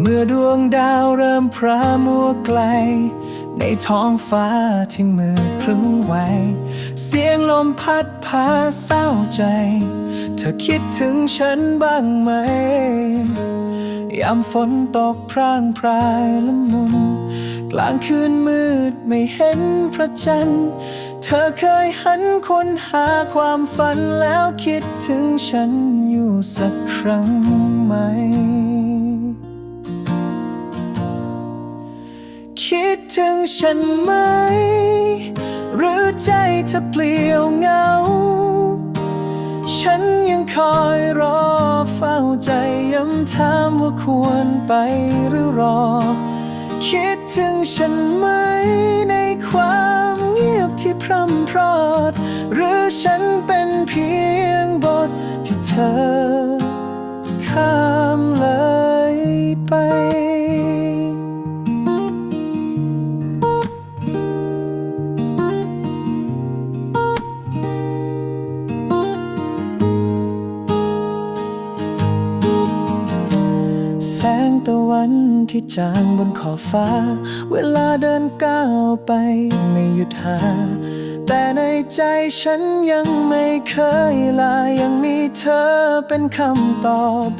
เมื่อดวงดาวเริ่มพระมัวไกล ในท้องฟ้าที่มืดครึ้มไว้ เสียงลมพัดพาเศร้าใจ เธอคิดถึงฉันบ้างไหม ยามฝนตกพร่างพรายละมุน กลางคืนมืดไม่เห็นพระจันทร์ เธอเคยหันค้นหาความฝันแล้วคิดถึงฉันอยู่สักครั้งไหม ถึงฉันไหม หรือใจเธอเปลี่ยวเหงา ฉันยังคอยรอเฝ้าใจย้ำถามว่าควรไปหรือรอ คิดถึงฉันไหมในความเงียบที่พร่ำพรอด หรือฉันเป็นเพียงบทที่เธอข้า ตะวันที่จางบนขอบฟ้า เวลาเดินก้าวไปไม่หยุดหา แต่ในใจฉันยังไม่เคยลา ยังมีเธอเป็นคำตอบ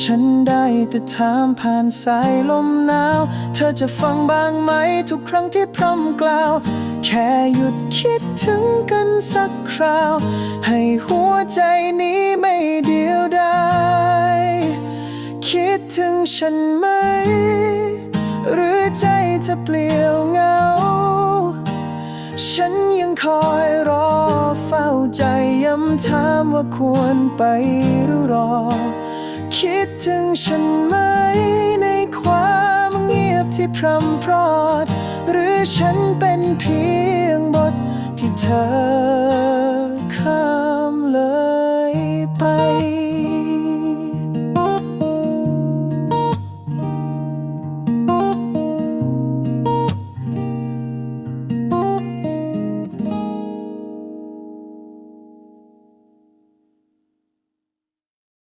ฉันได้แต่ถามผ่านสายลมหนาว เธอจะฟังบ้างไหมทุกครั้งที่พร่ำกล่าว แค่หยุดคิดถึงกันสักคราว ให้หัวใจนี้ไม่ ฉันไหม หรือใจจะเปลี่ยวเหงา ฉันยังคอยรอเฝ้าใจย้ำถามว่าควรไปหรือรอ คิดถึงฉันไหมในความเงียบที่พร่ำพรอด หรือฉันเป็นเพียงบทที่เธอ